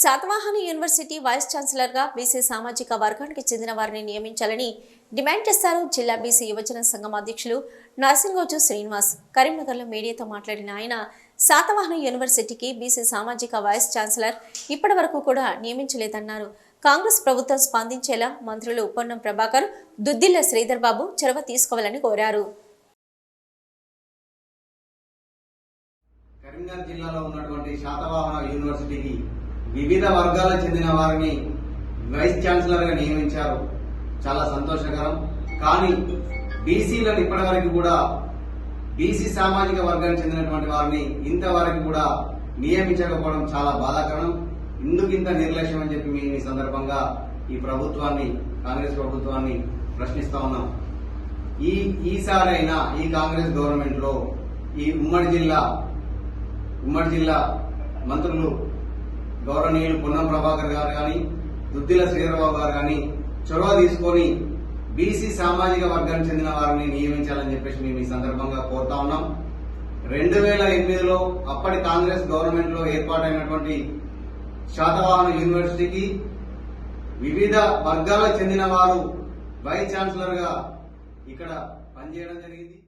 Satavahana university vice ఛాన్సలర్గా BC సామాజిక వర్గానికి చెందిన వారిని నియమించాలని డిమాండ్ చేశారు జిల్లా బీసీ యువజన సంఘం అధ్యక్షులు నర్సింగోజు శ్రీనివాస్. కరీంనగర్లో మీడియాతో మాట్లాడిన ఆయన శాతవాహన యూనివర్సిటీకి బీసీ సామాజిక వైస్ ఛాన్సలర్ ఇప్పటి వరకు కూడా నియమించలేదన్నారు. కాంగ్రెస్ ప్రభుత్వం స్పందించేలా మంత్రులు పొన్నం ప్రభాకర్ దుద్దిల్ల శ్రీధర్ బాబు చొరవ తీసుకోవాలని కోరారు. కరీంనగర్ జిల్లాలో ఉన్నటువంటి శాతవాహన యూనివర్సిటీకి వివిధ వర్గాలకు చెందిన వారిని వైస్ ఛాన్సలర్గా నియమించారు. చాలా సంతోషకరం. కానీ బీసీలను ఇప్పటివరకు కూడా బీసీ సామాజిక వర్గానికి చెందినటువంటి వారిని ఇంతవరకు కూడా నియమించకపోవడం చాలా బాధాకరం. ఇందుకు ఇంత నిర్లక్ష్యం అని చెప్పి మేము ఈ సందర్భంగా ఈ ప్రభుత్వాన్ని కాంగ్రెస్ ప్రభుత్వాన్ని ప్రశ్నిస్తా ఉన్నాం. ఈ ఈసారైనా ఈ కాంగ్రెస్ గవర్నమెంట్లో ఈ ఉమ్మడి జిల్లా ఉమ్మడి జిల్లా మంత్రులు గౌరవనీయులు పొన్నం ప్రభాకర్ గారు కానీ దుద్దిల శ్రీధరబాబు గారు కానీ చొరవ తీసుకొని బీసీ సామాజిక వర్గానికి చెందిన వారిని నియమించాలని చెప్పేసి మేము ఈ సందర్భంగా కోరుతా ఉన్నాం. రెండు వేల ఎనిమిదిలో అప్పటి కాంగ్రెస్ గవర్నమెంట్లో ఏర్పాటైనటువంటి శాతవాహన యూనివర్సిటీకి వివిధ వర్గాలకు చెందిన వారు వైస్ ఛాన్సలర్గా ఇక్కడ పనిచేయడం జరిగింది.